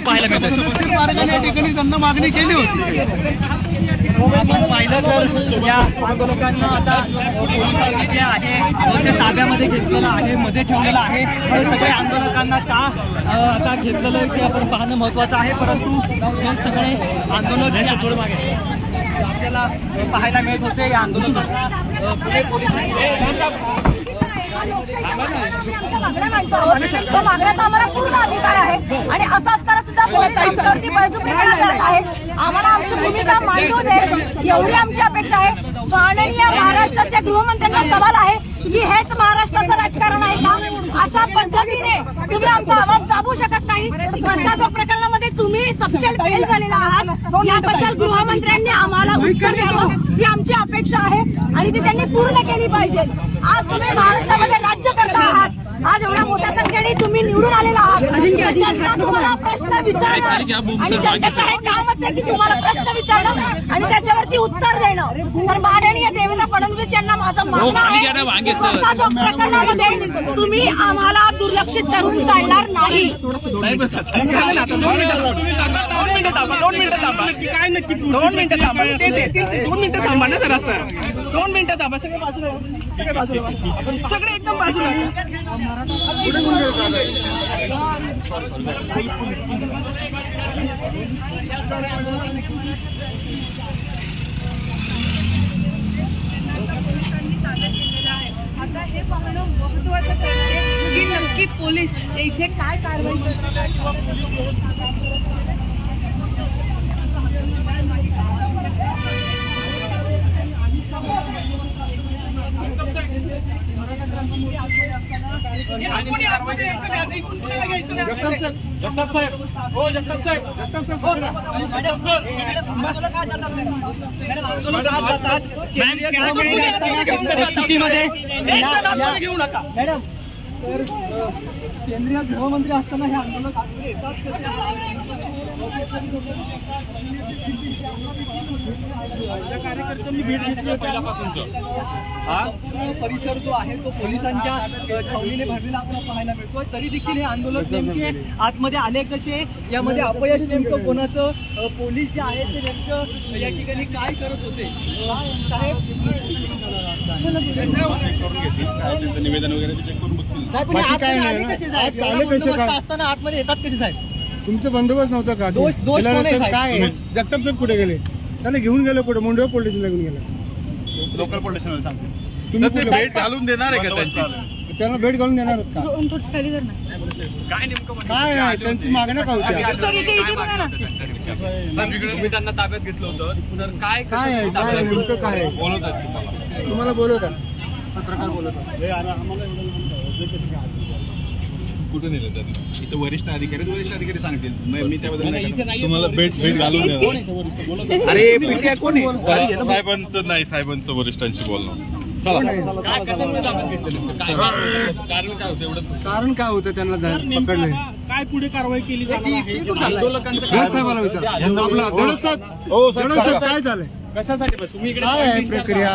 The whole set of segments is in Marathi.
आपल्याला पाहायला मिळतं. सुरक्षित मार्गाने या ठिकाणी त्यांना मागणी केली होती. आपण पाहिलं तर या आंदोलकांना आता पोलिसांनी जे आहे ते ताब्यामध्ये घेतलेलं आहे मध्ये ठेवलेलं आहे. हे सगळे आंदोलकांना का आता घेतलेलं आहे ते आपण पाहणं महत्वाचं आहे परंतु हे सगळे आंदोलक आपल्याला पाहायला मिळत होते. या आंदोलकांना पुणे पोलिसांनी मागण्याचा आम्हाला पूर्ण अधिकार आहे आणि असं असताना सुद्धा पोलीस आमच्यावरती बळजुबरीपणा करत आहे आम्हाला आमची भूमिका मांडू दे एवढी आमची अपेक्षा आहे माननीय महाराष्ट्राच्या गृहमंत्र्यांना सवाल आहे की हेच महाराष्ट्राचं राजकारण आहे का अशा पद्धतीने तुम्ही आमचा आवाज दाबू शकत नाही स्वतःच्या प्रकरणामध्ये तुम्ही सबसेल फेल झालेला आहात याबद्दल गृहमंत्र्यांनी आम्हाला उत्तर द्यावं. ही अपेक्षा आहे आणि ती त्यांनी पूर्ण केली पाहिजे. आज तुम्ही महाराष्ट्रामध्ये राज्य करता आहात. आज एवढ्या मोठ्या संख्येने तुम्ही निवडून आलेला आहात. जनता तुम्हाला प्रश्न विचारणार आणि जनतेचं हे कामच आहे की तुम्हाला प्रश्न विचारणं आणि त्याच्यावरती उत्तर देणं. तर माननीय देवेंद्र फडणवीस यांना माझं मागणं आहे प्रकरणामध्ये तुम्ही आम्हाला दुर्लक्षित करून चालणार नाही. मिनिटं थांबा दोन मिनिटं थांबा काय नक्की दोन मिनिटं थांबा ते ते- दोन मिनिटं थांबा ना जरा सर दोन मिनिटं थांबा सगळे बाजूला. सगळे बाजूला व्हा. सगळे एकदम बाजूला व्हा. आता हे पाहणं महत्वाचं आहे की नक्की पोलीस इथे काय कारवाई करतात किंवा पोलीस व्यवस्था काय करतात. कोणी आतमध्ये यायचं नाही. आता इकडून कोणाला घ्यायचं नाही. जगताप साहेब हो जगताप साहेब केंद्रीय घेऊ नका मॅडम केंद्रीय गृहमंत्री असताना हे आंदोलक आतमध्ये येतात. तर कार्यकर्त्यांनी भेट घेतली पहिल्यापासूनच. हा? परिसर जो आहे तो पोलिसांच्या छावणीने भरलेला आपल्याला पाहायला मिळतोय. तरी देखील हे आंदोलक नेमके आतमध्ये आले कसे? यामध्ये अपयश नेमकं कोणाचं? पोलीस जे आहेत ते नेमकं या ठिकाणी काय करत होते? साहेब? निवेदन वगैरे ते चेक करून बघतील साहेब, पण हे बाकी काय आतमध्ये नाही ना. आले कसे बंदोबस्त काय? असताना आतमध्ये येतात कसे साहेब? तुमचं बंदोबस्त नव्हता का दोष- दोष तिला कोण आहे रस्त्यात साहेब? काय आहे? जगताप साहेब कुठे गेले? त्याला घेऊन गेलो कुठे? मुंडवा पोलीस घेऊन गेला. लोकल पोलीस स्टेशनला सांगतो. तुम्ही कुठे- भेट घालून देणार आहे का त्यांची? त्यांना भेट घालून देणार आहात का? काय नेमकं म्हणजे? काय आहे? त्यांची मागण्या काय होत्या सर, इथे इथे बघा ना. सगळीकडे तुम्ही त्यांना ताब्यात घेतलं होतं. तर काय काय आहे? काय आहे? नेमकं काय आहे? बोलवतात तुम्हाला. तुम्हाला बोलवतात. पत्रकार बोलवतात. कुठे नेलं त्यांनी इथं वरिष्ठ अधिकारी वरिष्ठ अधिकारी सांगतील मी मी त्याबद्दल नाही. तुम्हाला भेट भेट घालून अरे पीटीआय कोण आहे? साहेबांचं नाही साहेबांचं वरिष्ठांशी बोलणं. चला. काय कशामुळे ताब्यात घेतलं काय कारण काय होतं एवढं? कारण काय होतं त्यांना जा- पकडलंय? काय पुढे कारवाई केली जाणार आंदोलकांचं धडस साहेबाला विचार. आपला हो, साहेब, धडस साहेब सांगा. काय झालंय? कशासाठी बस? तुम्ही इकडे काय आहे प्रक्रिया?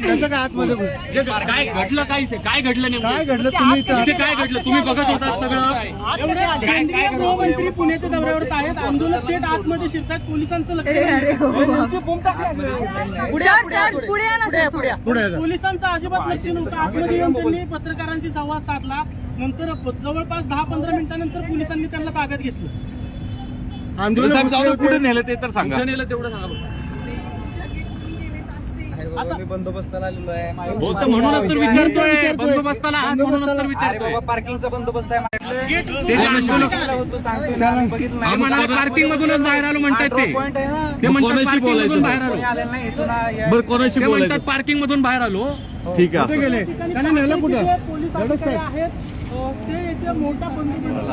कसं काय आतमध्ये घुस- जे काय घडलं काय इथे? काय घडलं नेमकं? काय घडलं तुम्ही इथे? इथं काय घडलं? तुम्ही बघत होतात सगळं? केंद्रीय गृहमंत्री पुण्याच्या दौऱ्यावर आहेत. आंदोलक थेट आतमध्ये शिरतात. पोलिसांचं लक्ष नाही. पुढे सर, पुढे या ना सर, पुढे पुढे जा. पोलिसांचं अजिबात लक्ष नव्हतं. आतमध्ये येऊन त्यांनी पत्रकारांशी संवाद साधला. नंतर जवळपास दहा पंधरा मिनिटानंतर पोलिसांनी त्यांना ताब्यात घेतलं. आंदोलन होते. नेलं ते तर सांगा. कुठे नेलं तेवढं सांगा. बंदोबस्ताला आलेलो आहे. हो तर म्हणूनच तर विचारतोय. बंदोबस्ताला आहात म्हणूनच तर विचारतोय. पार्किंगचा बंदोबस्त आहे ते हा म्हणाला पार्किंग मधूनच बाहेर आलो म्हणतात ते. ते म्हणतात पार्किंग मधून बाहेर आलो. बरं कोणाशी ते म्हणतात पार्किंग मधून बाहेर आलो. ठीक कुठे गेले? त्यांना नेलं कुठं? पोलीस धडस अधिकारी साहेब आहेत. अं, ते इथे मोठा बंदोबस्त